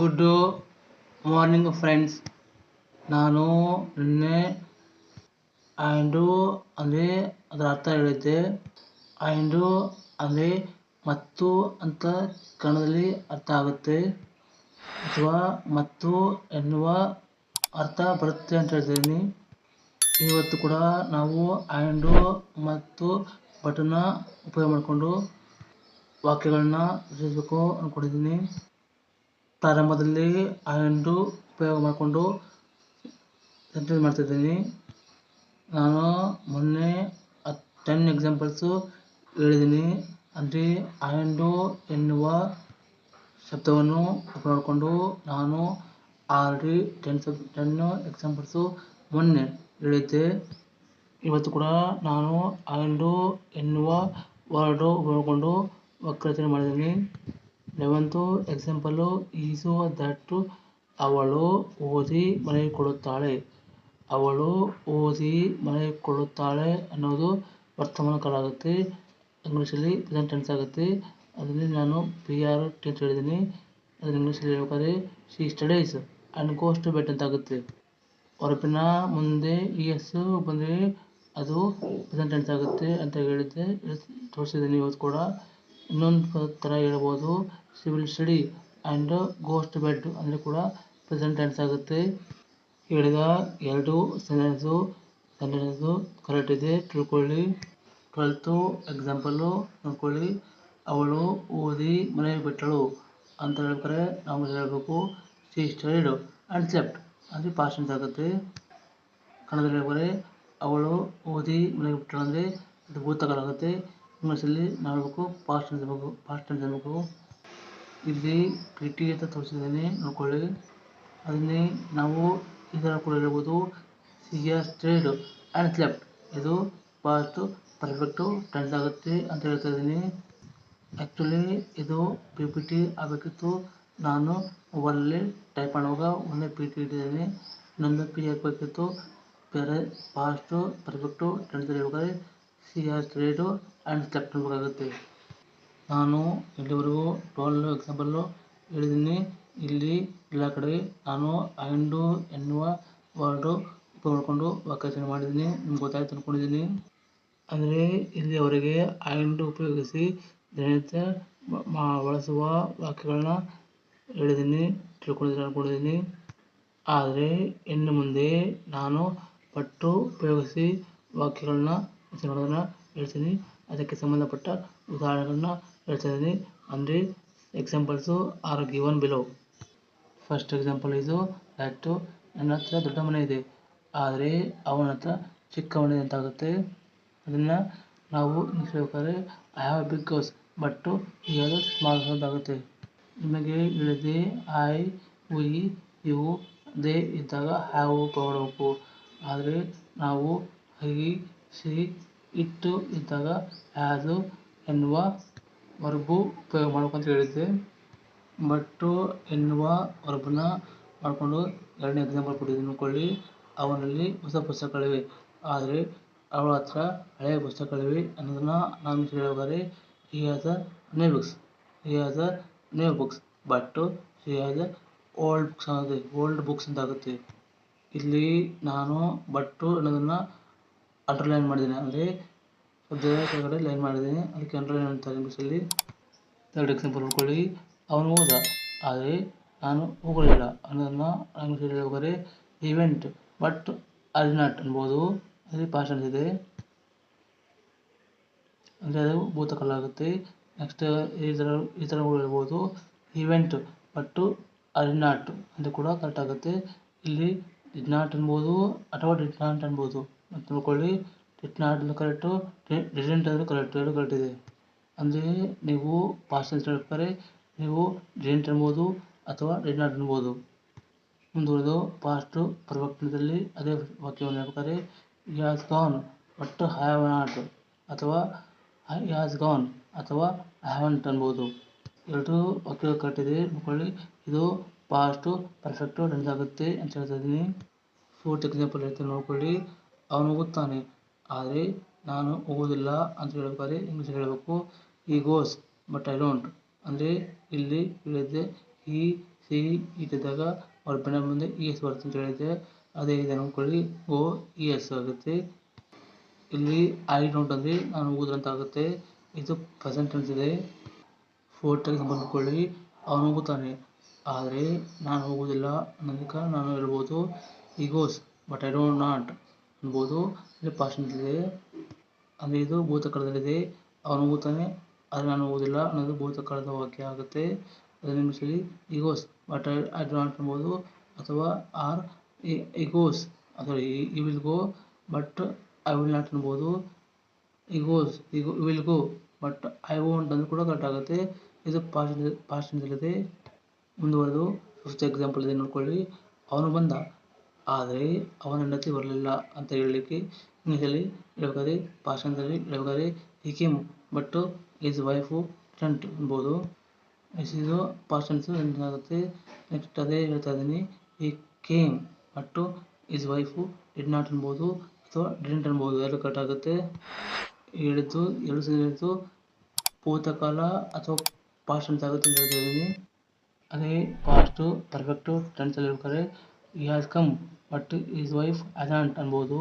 Good morning friends ನಾನು ನಿನ್ನೆ and ಅಂದರೆ ಅದರ ಅರ್ಥ ಹೇಳಿದ್ದೆ. ಆ್ಯಂಡು ಅಂದರೆ ಮತ್ತು ಅಂತ ಕನ್ನಡದಲ್ಲಿ ಅರ್ಥ ಆಗುತ್ತೆ. ಅಥವಾ ಮತ್ತು ಎನ್ನುವ ಅರ್ಥ ಬರುತ್ತೆ ಅಂತ ಹೇಳ್ತಿದ್ದೀನಿ ಇವತ್ತು ಕೂಡ ನಾವು ಆ್ಯಂಡು ಮತ್ತು ಬಟನ್ನ ಉಪಯೋಗ ಮಾಡಿಕೊಂಡು ವಾಕ್ಯಗಳನ್ನ ರಚಿಸಬೇಕು ಅಂದ್ಕೊಂಡಿದ್ದೀನಿ ಪ್ರಾರಂಭದಲ್ಲಿ ಆ್ಯಂಡು ಉಪಯೋಗ ಮಾಡಿಕೊಂಡು ಸೆಂಟೆನ್ಸ್ ಮಾಡ್ತಿದ್ದೀನಿ. ನಾನು ಮೊನ್ನೆ ಹತ್ತು ಟೆನ್ ಎಕ್ಸಾಂಪಲ್ಸು ಹೇಳಿದ್ದೀನಿ. ಅಂದರೆ ಆ್ಯಂಡು ಎನ್ನುವ ಶಬ್ದವನ್ನು ಮಾಡಿಕೊಂಡು ನಾನು already ten sub ten examples ಮೊನ್ನೆ ಹೇಳಿದ್ದೆ. ಇವತ್ತು ಕೂಡ ನಾನು ಆ್ಯಂಡು ಎನ್ನುವ ವರ್ಡು ಉಪಯೋಗಿಕೊಂಡು ವಕ್ರರಚನೆ ಮಾಡಿದ್ದೀನಿ. ಲೆವೆಂತು ಎಕ್ಸಾಂಪಲು ಈಸು ದಟ್ಟು ಅವಳು ಓದಿ ಮಲಗಿಕೊಳ್ಳುತ್ತಾಳೆ ಅವಳು ಓದಿ ಮಲಗಿಕೊಳ್ಳುತ್ತಾಳೆ ಅನ್ನೋದು ವರ್ತಮಾನ ಕಾಲ ಆಗುತ್ತೆ. ಇಂಗ್ಲೀಷಲ್ಲಿ ಪ್ರೆಸೆಂಟ್ ಟೆನ್ಸ್ ಆಗುತ್ತೆ. ಅದರಲ್ಲಿ ನಾನು ಪಿ ಆರ್ ಟಿ ಅಂತ ಹೇಳಿದ್ದೀನಿ. ಅದನ್ನ ಇಂಗ್ಲೀಷಲ್ಲಿ ಹೇಳ್ಬೇಕಾದ್ರೆ she studies and goes to ಅಂತ ಆಗುತ್ತೆ ಹೊರಪಿನ ಮುಂದೆ ಇ ಎಸ್ ಬಂದರೆ ಅದು ಪ್ರೆಸೆಂಟ್ ಟೆನ್ಸ್ ಆಗುತ್ತೆ ಅಂತ ಹೇಳಿದ್ದೆ. ತೋರಿಸಿದ್ದೀನಿ ಇವತ್ತು ಕೂಡ. ಇನ್ನೊಂದು ಥರ ಹೇಳ್ಬೋದು. She will study and go to bed ಅಂದರೆ ಕೂಡ ಪ್ರೆಸೆಂಟ್ ಟೆನ್ಸ್ ಆಗುತ್ತೆ. ಹೇಳಿದ ಎರಡು ಸೆಂಟೆನ್ಸು ಸೆಂಟೆನ್ಸು ಕರೆಕ್ಟ್ ಇದೆ. ತಿಳ್ಕೊಳ್ಳಿ. ಟ್ವೆಲ್ತು ಎಕ್ಸಾಂಪಲ್ಲು ನೋಡ್ಕೊಳ್ಳಿ. ಅವಳು ಓದಿ ಮನೆಗೆ ಬಿಟ್ಟಳು ಅಂತ ಹೇಳ್ಬೇಕಾರೆ ನಾವು ಹೇಳಬೇಕು. ಸಿ ಸ್ಟಡಿಡ್ ಆ್ಯಂಡ್ ಸ್ಲೆಪ್ಟ್ ಅಂದರೆ ಪಾಸ್ಟ್ ಟೆನ್ಸ್ ಆಗುತ್ತೆ. ಕನ್ನಡದಲ್ಲಿ ಹೇಳ್ಬೇಕಾರೆ ಅವಳು ಓದಿ ಮನೆಗೆ ಬಿಟ್ಟಳು ಅಂದರೆ ಅದು ಭೂತಕಾಲ ಆಗುತ್ತೆ. ಇಂಗ್ಲೀಷಲ್ಲಿ ಮಾಡಬೇಕು ಫಾಸ್ಟ್ ಟೆನ್ಸ್ ಇರಬೇಕು ಪಾಸ್ಟ್ ಟೆನ್ಸ್ ಇರಬೇಕು ಇಲ್ಲಿ ಪಿ ಟಿ ಅಂತ ತೋರಿಸಿದ್ದೀನಿ, ನೋಡ್ಕೊಳ್ಳಿ. ಅದನ್ನೇ ನಾವು ಇದರ ಕೂಡ ಹೇಳ್ಬೋದು. She are stayed and left ಇದು ಫಾಸ್ಟ್ ಪರ್ಫೆಕ್ಟು ಟೆನ್ಸ್ ಆಗುತ್ತೆ ಅಂತ ಹೇಳ್ತಾ ಇದ್ದೀನಿ. ಆ್ಯಕ್ಚುಲಿ ಇದು ಪಿ ಪಿ ಟಿ ಆಗಬೇಕಿತ್ತು. ನಾನು ಮೊಬೈಲಲ್ಲಿ ಟೈಪ್ ಮಾಡುವಾಗ ಒಂದೇ ಪಿ ಟಿ ಇಟ್ಟಿದ್ದೀನಿ. ಇನ್ನೊಂದು ಪಿ ಹಾಕಬೇಕಿತ್ತು ಬೇರೆ ಪಾಸ್ಟು ಪರ್ಫೆಕ್ಟು ಟೆನ್ಸ್ ಹೇಳ್ಬೇಕಾದ್ರೆ she are stayed and slept ಬೇಕಾಗುತ್ತೆ ನಾನು ಇಲ್ಲಿವರೆಗೂ ಟ್ವೆಲ್ ಎಕ್ಸಾಂಪಲ್ಲು ಹೇಳಿದ್ದೀನಿ. ಇಲ್ಲಿ ಎಲ್ಲ ಕಡೆ ನಾನು ಆ್ಯಂಡು ಎನ್ನುವ ವರ್ಡು ನೋಡಿಕೊಂಡು ವಾಕ್ಯಾಚರಣೆ ಮಾಡಿದ್ದೀನಿ. ನಿಮ್ಗೆ ಗೊತ್ತಾಯ್ತು ಅಂದ್ಕೊಂಡಿದ್ದೀನಿ ಅಂದರೆ ಇಲ್ಲಿಯವರೆಗೆ ಆ್ಯಂಡು ಉಪಯೋಗಿಸಿ ದಿನನಿತ್ಯ ಬಳಸುವ ವಾಕ್ಯಗಳನ್ನ ಹೇಳಿದ್ದೀನಿ, ತಿಳ್ಕೊಂಡಿದ್ದೀನಿ ಅಂದ್ಕೊಂಡಿದ್ದೀನಿ ಆದರೆ ಇನ್ನು ಮುಂದೆ ನಾನು ಪಟ್ಟು ಉಪಯೋಗಿಸಿ ವಾಕ್ಯಗಳನ್ನ ಹೇಳ್ತೀನಿ. ಅದಕ್ಕೆ ಸಂಬಂಧಪಟ್ಟ ಉದಾಹರಣೆಗಳನ್ನ ಹೇಳ್ತಾ ಇದ್ದೀನಿ ಅಂದರೆ examples are given below first example ಇದು ದಟ್ ನನ್ನ ಹತ್ರ ದೊಡ್ಡ ಮನೆ ಇದೆ. ಆದರೆ ಅವನ ಹತ್ರ ಚಿಕ್ಕ ಮನೆ ಅಂತಾಗುತ್ತೆ ಅದನ್ನು ನಾವು English I have big house but have small house ಅಂತಾಗುತ್ತೆ ನಿಮಗೆ ಇಳಿದೆ ಐ ವಿ ಇವು ದೇ ಇದ್ದಾಗ ಹ್ಯಾವ್ ತಗೊಳ್ಬೇಕು ಆದರೆ ನಾವು ಐ ಸಿ ಇಟ್ಟು ಇದ್ದಾಗ ಹ್ಯಾಸು ಎನ್ನುವ ವರ್ಬು ಉಪಯೋಗ ಮಾಡಬೇಕು ಅಂತ ಹೇಳಿದ್ದೆ. ಬಟ್ಟು ಎನ್ನುವ ವರ್ಬನ್ನ ಮಾಡಿಕೊಂಡು ಎರಡನೇ ಎಕ್ಸಾಂಪಲ್ ಕೊಟ್ಟಿದ್ದೀನಿ ನೋಡ್ಕೊಳ್ಳಿ ಅವನಲ್ಲಿ ಹೊಸ ಪುಸ್ತಕಗಳಿವೆ. ಆದರೆ ಅವಳ ಹತ್ರ ಹಳೆಯ ಪುಸ್ತಕಗಳಿವೆ ಅನ್ನೋದನ್ನು ನಾನು ಹೇಳಿದರೆ he has a new books he has a new books but he has a old books ಅನ್ನೋದು. ಓಲ್ಡ್ ಬುಕ್ಸ್ ಅಂತ ಆಗುತ್ತೆ. ಇಲ್ಲಿ ನಾನು ಬಟ್ಟು ಅನ್ನೋದನ್ನು ಅಂಡರ್ಲೈನ್ ಮಾಡಿದ್ದೀನಿ. ಅಂದರೆ ದೇವರ ಕೆಳಗಡೆ ಲೈನ್ ಮಾಡಿದ್ದೀನಿ. ಅದಕ್ಕೆ ಅಂಡರ್ಲೈನ್ ಅಂತ ಇಂಗ್ಲೀಷಲ್ಲಿ ಥರ್ಡ್ ಎಕ್ಸಾಂಪಲ್ ನೋಡ್ಕೊಳ್ಳಿ. ಅವನು ಹೋದ. ಆದರೆ ನಾನು ಹೋಗಲಿಲ್ಲ. ಅನ್ನೋದನ್ನು ಇಂಗ್ಲೀಷಲ್ಲಿ ಹೇಳ್ಬೇಕಾದ್ರೆ ಇವೆಂಟ್ ಬಟ್ ಆರ್ ನಾಟ್ ಅನ್ಬೋದು. ಅಲ್ಲಿ ಪಾಸ್ಟ್ ಇದೆ. ಅಂದರೆ ಅದು ಭೂತಕಾಲ ಆಗುತ್ತೆ. ನೆಕ್ಸ್ಟ್ ಈ ಥರ ಈ ಥರ ಹೇಳ್ಬೋದು. ಇವೆಂಟ್ ಬಟ್ಟು ಆರ್ ನಾಟ್ ಕೂಡ ಕರೆಕ್ಟ್ ಆಗುತ್ತೆ. ಇಲ್ಲಿ ಡಿಡ್ ನಾಟ್ ಅನ್ಬೋದು ಅಥವಾ ಡಿಡ್ ನಾಟ್ ಅನ್ಬೋದು. ಮತ್ತು ನೋಡ್ಕೊಳ್ಳಿ ಡಿಡ್ ಆಡಲು ಕರೆಕ್ಟು ಡಿಡೆಂಟ್ ಆದರೂ ಕರೆಕ್ಟ್ ಎರಡು ಕರೆಕ್ಟ್ ಇದೆ ಅಂದರೆ ನೀವು ಅಂತ ಹೇಳ್ಬೇಕಾದ್ರೆ ನೀವು ಜೆಂಟ್ ಅನ್ಬೋದು ಅಥವಾ ಡಿಡ್ ನಾಟ್ ಅನ್ಬೋದು ಮುಂದುವರೆದು ಪಾಸ್ಟು ಪರ್ಫೆಕ್ಟ್ನಲ್ಲಿ ಅದೇ ವಾಕ್ಯವನ್ನು ಹೇಳ್ಬೇಕಾದ್ರೆ has gone but have not ಅಥವಾ ಐ ಹ್ಯಾಸ್ ಗಾನ್ ಅಥವಾ ಐ ಹ್ಯಾವಂಟ್ ಅನ್ಬೋದು ಎರಡು ವಾಕ್ಯ ಕರೆಕ್ಟ್ ಇದೆ ಅಂದ್ಕೊಳ್ಳಿ ಇದು ಪಾಸ್ಟು ಪರ್ಫೆಕ್ಟು ಟೆನ್ಸ್ ಆಗುತ್ತೆ ಅಂತ ಹೇಳ್ತಾ ಇದ್ದೀನಿ. ಫೋರ್ತ್ ಎಕ್ಸಾಂಪಲ್ ಹೇಳ್ತೀನಿ, ನೋಡ್ಕೊಳ್ಳಿ. ಅವನು ಹೋಗುತ್ತಾನೆ ಆದರೆ ನಾನು ಹೋಗೋದಿಲ್ಲ ಅಂತ ಹೇಳ್ಬೇಕಾದ್ರೆ ಇಂಗ್ಲೀಷಲ್ಲಿ ಹೇಳಬೇಕು. ಈ ಗೋಸ್ ಬಟ್ ಐ ಡೋಂಟ್ ಅಂದರೆ ಇಲ್ಲಿ ಹೇಳಿದ್ದೆ ಈ ಸಿ ಇಟ್ಟಿದ್ದಾಗ ಅವ್ರ ಬೆನ್ನ ಮುಂದೆ ಇ ಎಸ್ ಬರುತ್ತೆ ಅಂತ ಹೇಳಿದ್ದೆ. ಅದೇ ಇದೆ ಅನ್ಕೊಳ್ಳಿ ಓ ಇ ಎಸ್ ಆಗುತ್ತೆ. ಇಲ್ಲಿ ಐ ಡೋಂಟ್ ಅಂದರೆ ನಾನು ಅಂತ ಆಗುತ್ತೆ. ಇದು ಪ್ರೆಸೆಂಟ್ ಟೆನ್ಸ್ ಇದೆ. ಬಂದ್ಕೊಳ್ಳಿ ಅವನು ಹೋಗುತ್ತಾನೆ ಆದರೆ ನಾನು ಹೋಗೋದಿಲ್ಲ ಅನ್ನೋದಕ್ಕೆ ನಾನು ಹೇಳ್ಬೋದು he goes but I don't not ಅನ್ಬೋದು ಇಲ್ಲಿ ಇದೆ ಅಂದರೆ ಇದು ಭೂತಕಾಲದಲ್ಲಿದೆ. ಅವನು ಓದ್ತಾನೆ ಆದರೆ ನಾನು ಓದಿಲ್ಲ ಅನ್ನೋದು ಭೂತಕಾಲದ ವಾಕ್ಯ ಆಗುತ್ತೆ. ಅದನ್ನು ಇಂಗ್ಲೀಷಲ್ಲಿ ಈಗೋಸ್, ವಾಟ್ ಐ ಡೋಂಟ್ ಅನ್ಬೋದು ಅಥವಾ ಆರ್, ಈ ಗೋಸ್ ಅಥವಾ he will go, but I will not ಅನ್ಬೋದು he goes he will go, but I won't ಅಂದ್ರೂ ಕೂಡ ಕರೆಕ್ಟ್ ಆಗುತ್ತೆ. ಇದು ಪಾಸ್ಟ್ ಪಾಸ್ಟ್ ಇದೆ ಮುಂದುವರೆದು ಫಸ್ಟ್ ಎಕ್ಸಾಂಪಲ್ ಇದೆ ನೋಡ್ಕೊಳ್ಳಿ. ಅವನು ಬಂದ. ಆದರೆ ಅವನ ಹೆಂಡತಿ ಬರಲಿಲ್ಲ ಅಂತ ಹೇಳಲಿಕ್ಕೆ ಇಂಗ್ಲೀಷಲ್ಲಿ ಹೇಳ್ಬೇಕಾದ್ರೆ ಟೆನ್ಸಲ್ಲಿ ಹೇಳ್ಬೇಕಾದ್ರೆ he came but his wife tent ಅನ್ಬೋದು ಇದು ಪಾಸ್ಟ್ ಟೆನ್ಸ್ ಆಗುತ್ತೆ ನೆಕ್ಸ್ಟ್ ಅದೇ ಹೇಳ್ತಾ ಇದ್ದೀನಿ he came but his wife did not ಅನ್ಬೋದು ಅಥವಾ ಡಿಡೆಂಟ್ ಅನ್ಬೋದು ಎರಡು ಕಟ್ ಆಗುತ್ತೆ. ಹೇಳಿದ್ದು ಎರಡು ಹೇಳಿದ್ದು ಭೂತಕಾಲ ಅಥವಾ ಪಾಸ್ಟ್ ಅಂತ ಆಗುತ್ತೆ ಅಂತ ಹೇಳ್ತಾ ಇದ್ದೀನಿ. ಅದೇ ಪಾಸ್ಟು ಪರ್ಫೆಕ್ಟು ಟೆನ್ಸಲ್ಲಿ ಹೇಳ್ಬೇಕಾದ್ರೆ he has come but his wife hasn't ಅನ್ಬೋದು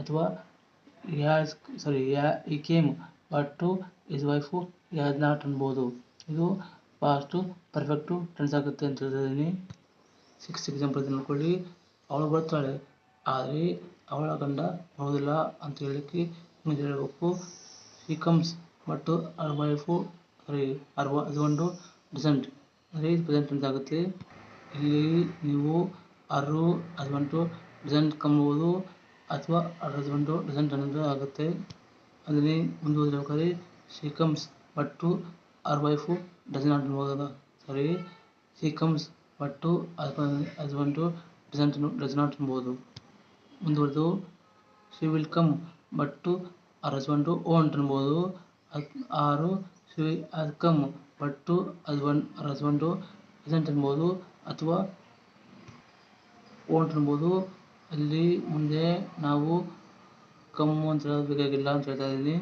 ಅಥವಾ he has sorry he came but his wife he has not ಅನ್ಬೋದು ಇದು ಪಾಸ್ಟು ಪರ್ಫೆಕ್ಟು ಟೆನ್ಸ್ ಆಗುತ್ತೆ ಅಂತ ಹೇಳ್ತಾ ಇದ್ದೀನಿ ಸಿಕ್ಸ್ ಎಕ್ಸಾಂಪಲ್ ಇದೆ ನೋಡ್ಕೊಳ್ಳಿ ಅವಳು ಬರ್ತಾಳೆ, ಆದರೆ ಅವಳ ಗಂಡ ಬರೋದಿಲ್ಲ ಅಂತ ಹೇಳಲಿಕ್ಕೆ ನಿಮಗೆ ಹೇಳಬೇಕು. ಹಿ ಕಮ್ಸ್ ಬಟ್ ಅವರ ವೈಫು ಸಾರಿ ಅವರ ಹಸ್ಬೆಂಡು ಡಿಸೆಂಟ್ ಅಂದರೆ ಇದು ಪ್ರೆಸೆಂಟ್ ಟೆನ್ಸ್ ಆಗುತ್ತೆ. ಇಲ್ಲಿ ನೀವು ಅರು ಹದಿನೆಂಟು ಡಿಸೆಂಟ್ ಕಂಬೋದು ಅಥವಾ ಹದಿನೆಂಟು ಡಿಸೆಂಟ್ ಅನ್ನೋದು ಆಗುತ್ತೆ. ಅದನ್ನೇ ಮುಂದುವರಿಬೇಕಾದ್ರೆ she comes but her wife doesn't ಅನ್ಬೋದಲ್ಲ sorry she comes but husband doesn't does not ಅನ್ಬೋದು ಮುಂದುವರೆದು she will come but O husband ಅನ್ಬೋದು or she has come but husband doesn't ಅನ್ಬೋದು ಅಥವಾ ಅನ್ಬೋದು ಅಲ್ಲಿ ಮುಂದೆ ನಾವು ಕಮ್ಮು ಅಂತ ಹೇಳೋದು ಬೇಕಾಗಿಲ್ಲ ಅಂತ ಹೇಳ್ತಾ ಇದ್ದೀನಿ.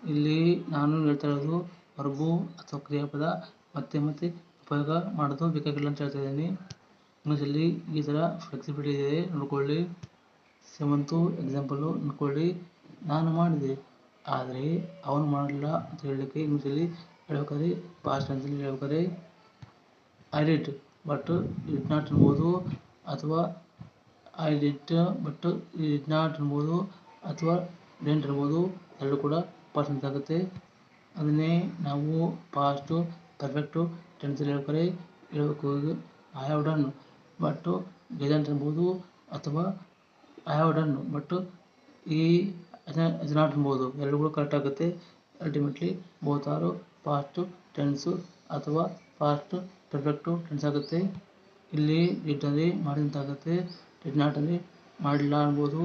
ಇಲ್ಲಿ ನಾನು ಹೇಳ್ತಾ ಇರೋದು ವರ್ಬು ಅಥವಾ ಕ್ರಿಯಾಪದ ಮತ್ತೆ ಮತ್ತೆ ಉಪಯೋಗ ಮಾಡೋದು ಬೇಕಾಗಿಲ್ಲ ಅಂತ ಹೇಳ್ತಾ ಇದ್ದೀನಿ. ಇಂಗ್ಲೀಷಲ್ಲಿ ಈ ಥರ ಫ್ಲೆಕ್ಸಿಬಿಲಿಟಿ ಇದೆ, ನೋಡ್ಕೊಳ್ಳಿ. ಸೆವೆಂತು ಎಕ್ಸಾಂಪಲು ನೋಡ್ಕೊಳ್ಳಿ. ನಾನು ಮಾಡಿದೆ, ಆದರೆ ಅವನು ಮಾಡಲಿಲ್ಲ ಅಂತ ಹೇಳಲಿಕ್ಕೆ ಇಂಗ್ಲೀಷಲ್ಲಿ ಹೇಳ್ಬೇಕಾದ್ರೆ ಪಾಸ್ಟ್ ಅಂತಲ್ಲಿ ಹೇಳ್ಬೇಕಾದ್ರೆ I did but it not ಅನ್ಬೋದು ಅಥವಾ ಐ ಡಿಡ್ ಬಟ್ ನಾಟ್ ಅನ್ಬೋದು ಅಥವಾ ಡೆಂಟ್ ಇರ್ಬೋದು ಎರಡು ಕೂಡ ಪರ್ಸೆಂಟ್ ಆಗುತ್ತೆ. ಅದನ್ನೇ ನಾವು ಪಾಸ್ಟು ಪರ್ಫೆಕ್ಟು ಟೆನ್ಸಲ್ಲಿ ಹೇಳ್ಬೇಕಾದ್ರೆ ಹೇಳ್ಬೇಕು I have done but didn't ಇರ್ಬೋದು ಅಥವಾ I have done but he is not ಅನ್ಬೋದು ಎರಡು ಕೂಡ ಕರೆಕ್ಟ್ ಆಗುತ್ತೆ. Ultimately both are past tense ಅಥವಾ ಪಾಸ್ಟು ಪರ್ಫೆಕ್ಟು ಟೆನ್ಸ್ ಆಗುತ್ತೆ. ಇಲ್ಲಿ ಇಟಲಿ ಮಾಡಿದಂತಾಗುತ್ತೆ ಅಲ್ಲಿ ಮಾಡಲಿಲ್ಲ ಅನ್ಬೋದು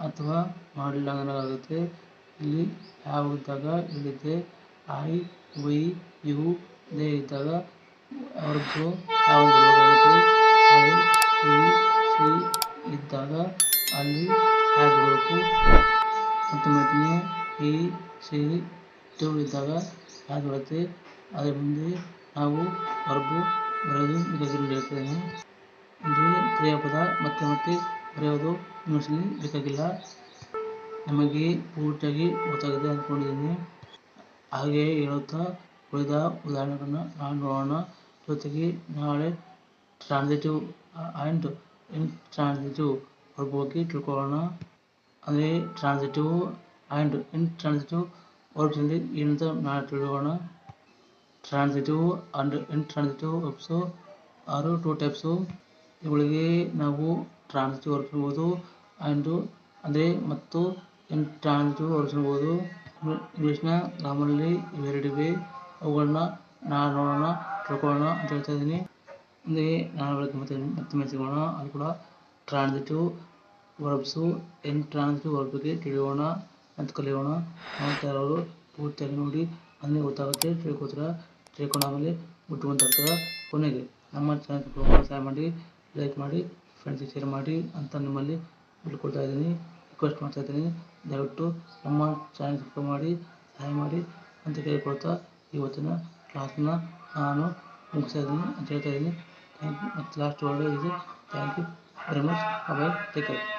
ಅಥವಾ ಮಾಡಲಿಲ್ಲ ಅನ್ನೋದಾಗುತ್ತೆ ಇಲ್ಲಿ ಯಾವ ಇದ್ದಾಗ ಇಲ್ಲಿದೆ ಐ, ವೈ, ಯು, ದೇ ಇದ್ದಾಗ ಅವ್ರದ್ದು ಯಾವ ಬರಬೇಕಾಗುತ್ತೆ ಐ ಇ ಸಿ ಇದ್ದಾಗ ಅಲ್ಲಿ ಹ್ಯಾವ್ ಮತ್ತು ಮತ್ತೆ ಇ ಸಿ, ಟು ಇದ್ದಾಗ ಹ್ಯಾವ್ ಬರುತ್ತೆ? ಅದರ ಮುಂದೆ ನಾವು ವರ್ಬು ಬರೆಯೋದು ಬೇಕಾಗಿಲ್ಲ ಹೇಳ್ತಿದ್ದೇನೆ ಇಲ್ಲಿ ಕ್ರಿಯಾಪದ ಮತ್ತೆ ಮತ್ತೆ ಬರೆಯೋದು ಇಂಗ್ಲೀಷಲ್ಲಿ ಬೇಕಾಗಿಲ್ಲ ನಮಗೆ ಪೂರ್ತಿಯಾಗಿ ಗೊತ್ತಾಗಿದೆ ಅಂದ್ಕೊಂಡಿದ್ದೀನಿ ಹಾಗೆ ಹೇಳುತ್ತಾ ಉಳಿದ ಉದಾಹರಣೆಗಳನ್ನ ನಾವು ನೋಡೋಣ ಜೊತೆಗೆ ನಾಳೆ ಟ್ರಾನ್ಸಿಟಿವ್ ಆ್ಯಂಡ್ ಇನ್ಟ್ರಾನ್ಸಿಟಿವ್ ವರ್ಬ್ ಬಗ್ಗೆ ತಿಳ್ಕೊಳ್ಳೋಣ ಅಂದರೆ ಟ್ರಾನ್ಸಿಟಿವ್ ಆ್ಯಂಡ್ ಇನ್ಟ್ರಾನ್ಸಿಟಿವ್ ವರ್ಬ್ಸಲ್ಲಿ ಏನಂತ ನಾಳೆ ತಿಳ್ಕೊಳ್ಳೋಣ transitive and intransitive verbs are two types ಇವುಗಳಿಗೆ ನಾವು ಟ್ರಾನ್ಸಿಟಿವ್ ವರ್ಬ್ಸ್ ಅನ್ಬೋದು ಆ್ಯಂಡು ಅಂದರೆ ಮತ್ತು ಇಂಟ್ರಾನ್ಸಿಟಿವ್ ವರ್ಬ್ಸ್ ಅನ್ಬೋದು ಇಂಗ್ಲೀಷ್ನ ಗ್ರಾಮರಲ್ಲಿ ಇವೆರಡಿವೆ. ಅವುಗಳನ್ನ ನಾಳೆ ನೋಡೋಣ, ತಿಳ್ಕೊಳ್ಳೋಣ ಅಂತ ಹೇಳ್ತಾ ಇದ್ದೀನಿ. ಅಂದರೆ ನಾನು ಮತ್ತೆ ಮತ್ತೆ ಸಿಗೋಣ ಅದು ಕೂಡ ಟ್ರಾನ್ಸಿಟಿವ್ ವರ್ಬ್ಸು ಇಂಟ್ರಾನ್ಸಿಟಿವ್ ವರ್ಬ್ ಬಗ್ಗೆ ತಿಳಿಯೋಣ ಅಂತ ಕಲಿಯೋಣ. ಅಂತ ಇರೋರು ಪೂರ್ತಿಯಾಗಿ ನೋಡಿ. ಅಲ್ಲಿ ಗೊತ್ತಾಗುತ್ತೆ, ತಿಳ್ಕೊತೀರ? ಆಮೇಲೆ ಬಂದಾಗ್ತದೆ ಕೊನೆಗೆ. ನಮ್ಮ ಚಾನಲ್ ಸಹಾಯ ಮಾಡಿ ಲೈಕ್ ಮಾಡಿ ಫ್ರೆಂಡ್ಸಿಗೆ ಶೇರ್ ಮಾಡಿ ಅಂತ ನಿಮ್ಮಲ್ಲಿ ಬಿಟ್ಕೊಳ್ತಾ ಇದ್ದೀನಿ. ರಿಕ್ವೆಸ್ಟ್ ಮಾಡ್ತಾ ಇದ್ದೀನಿ. ದಯವಿಟ್ಟು ನಮ್ಮ ಚಾನಲ್ ಸಬ್ಸ್ಕ್ರೈಬ್ ಮಾಡಿ, ಸಹಾಯ ಮಾಡಿ ಅಂತ ಕೇಳಿಕೊಳ್ತಾ ಇವತ್ತಿನ ಕ್ಲಾಸ್ನ ನಾನು ಮುಗಿಸ್ತಾ ಇದ್ದೀನಿ ಅಂತ ಹೇಳ್ತಾ ಇದ್ದೀನಿ. ಥ್ಯಾಂಕ್ ಯು ಮತ್ತು ಲಾಸ್ಟ್ ವರ್ಡ್ ಇದು thank you very much bye take care